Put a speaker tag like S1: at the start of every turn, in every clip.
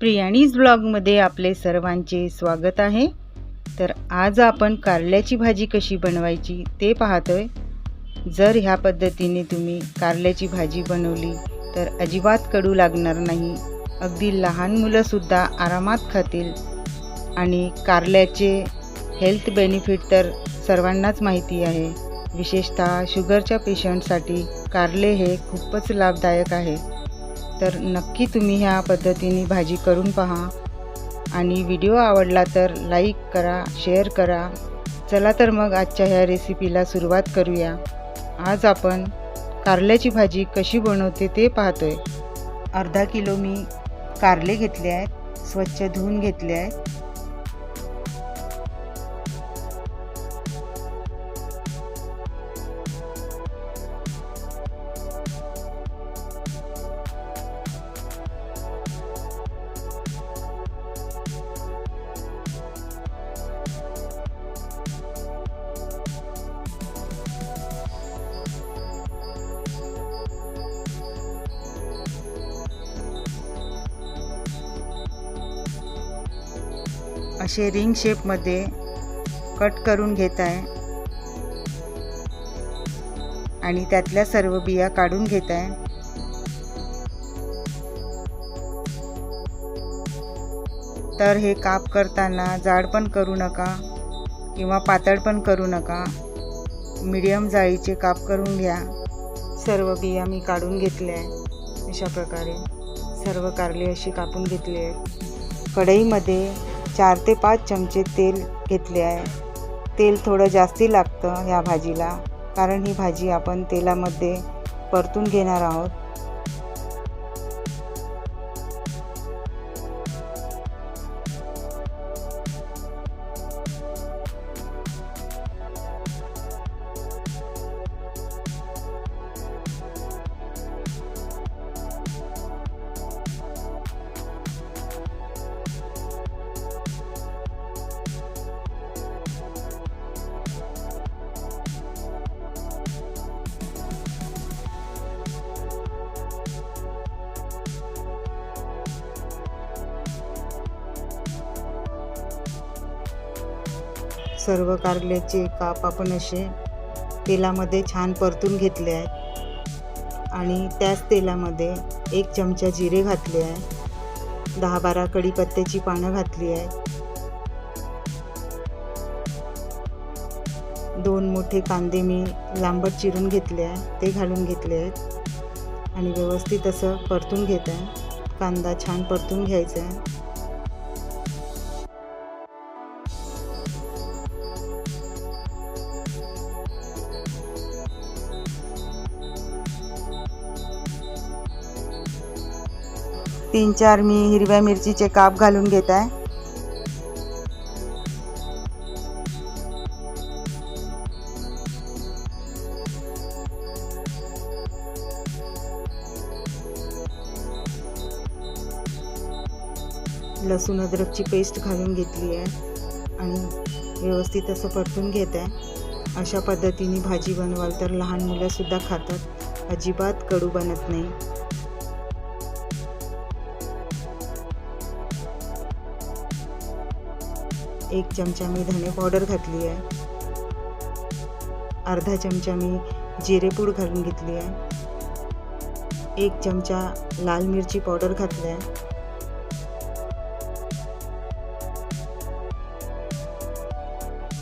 S1: प्रियाणीज ब्लॉगमध्ये आपले सर्वांचे स्वागत आहे. तर आज आपण कारल्याची भाजी कशी बनवायची ते पाहतोय. जर ह्या पद्धतीने तुम्ही कारल्याची भाजी बनवली तर अजिबात कडू लागणार नाही. अगदी लहान मुलंसुद्धा आरामात खातील. आणि कारल्याचे हेल्थ बेनिफिट तर सर्वांनाच माहिती आहे. विशेषतः शुगरच्या पेशंटसाठी कारले हे खूपच लाभदायक आहे. तर नक्की तुम्ही ह्या पद्धतीने भाजी करून पहा. आणि व्हिडिओ आवडला तर लाईक करा शेअर करा. चला तर मग आजच्या ह्या रेसिपीला सुरुवात करूया. आज आपण कारल्याची भाजी कशी बनवते ते पाहतोय. अर्धा किलो मी कारले घेतले आहेत स्वच्छ धुवून घेतले आहेत. असे रिंग शेपमध्ये कट करून घेत आहे. आणि त्यातल्या सर्व बिया काढून घेत आहे. तर हे काप करताना जाड पण करू नका किंवा पातळ पण करू नका. मीडियम जाळीचे काप करून घ्या. सर्व बिया मी काढून घेतल्या आहे अशा प्रकारे सर्व कारले अशी कापून घेतली आहे कढईमध्ये चार ते पाच चमचे तेल घेतले आहे. तेल थोडं जास्ती लागतं ह्या भाजीला कारण ही भाजी आपण तेलामध्ये परतून घेणार आहोत. सर्व कारल्याचे काप आपण असे तेलामध्ये छान परतून घेतले आहेत. आणि त्याच तेलामध्ये एक चमचा जिरे घातले आहे. दहा बारा कढीपत्त्याची पानं घातली आहेत. दोन मोठे कांदे मी लांबट चिरून घेतले आहे ते घालून घेतले आहेत. आणि व्यवस्थित असं परतून घेत आहे. कांदा छान परतून घ्यायचा आहे. तीन चार मी हिरव्या मिरचीचे काप घालून घेत आहे. लसूण अद्रकची पेस्ट घालून घेतली आहे आणि व्यवस्थित असं परतून घेत आहे. अशा पद्धतीने भाजी बनवाल तर लहान मुलंसुद्धा खातात. अजिबात कडू बनत नाही. एक चमचा मी धने पावडर घातली आहे. अर्धा चमचा मी जिरेपूड घालून घेतली आहे. एक चमचा लाल मिरची पावडर घातली आहे.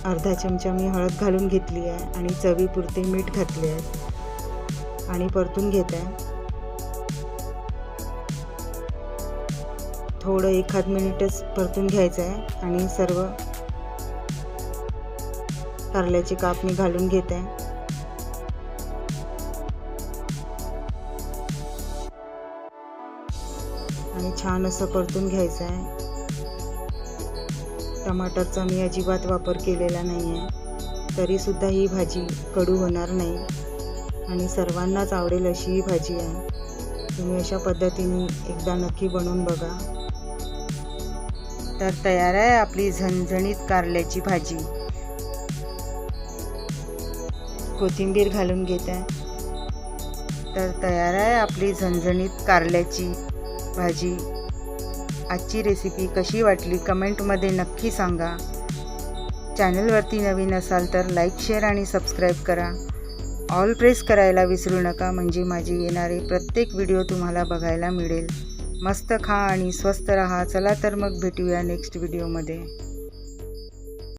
S1: अर्धा चमचा मी हळद घालून घेतली आहे आणि चवीपुरते मीठ घातले आहे. आणि परतून घेत आहे. थोडं एखाद मिनिटच परतून घ्यायचं आहे आणि सर्व कारल्याची काप मी घालून घेत. आहे आणि छान असं परतून घ्यायचं आहे टमाटरचा मी अजिबात वापर केलेला नाही आहे तरीसुद्धा ही भाजी कडू होणार नाही. आणि सर्वांनाच आवडेल अशी ही भाजी आहे. तुम्ही अशा पद्धतीने एकदा नक्की बनवून बघा. तर तयार आहे आपली झणझणीत कारल्याची भाजी. कोथिंबीर घालून घेत आहे. तर तयार आहे आपली झणझणीत कारल्याची भाजी. आजची रेसिपी कशी वाटली कमेंटमध्ये नक्की सांगा. चॅनलवरती नवीन असाल तर लाईक शेअर आणि सबस्क्राईब करा. ऑल प्रेस करायला विसरू नका म्हणजे माझी येणारे प्रत्येक व्हिडिओ तुम्हाला बघायला मिळेल. मस्त खा आणि स्वस्त रहा. चला तर मग भेटूया नेक्स्ट व्हिडिओमध्ये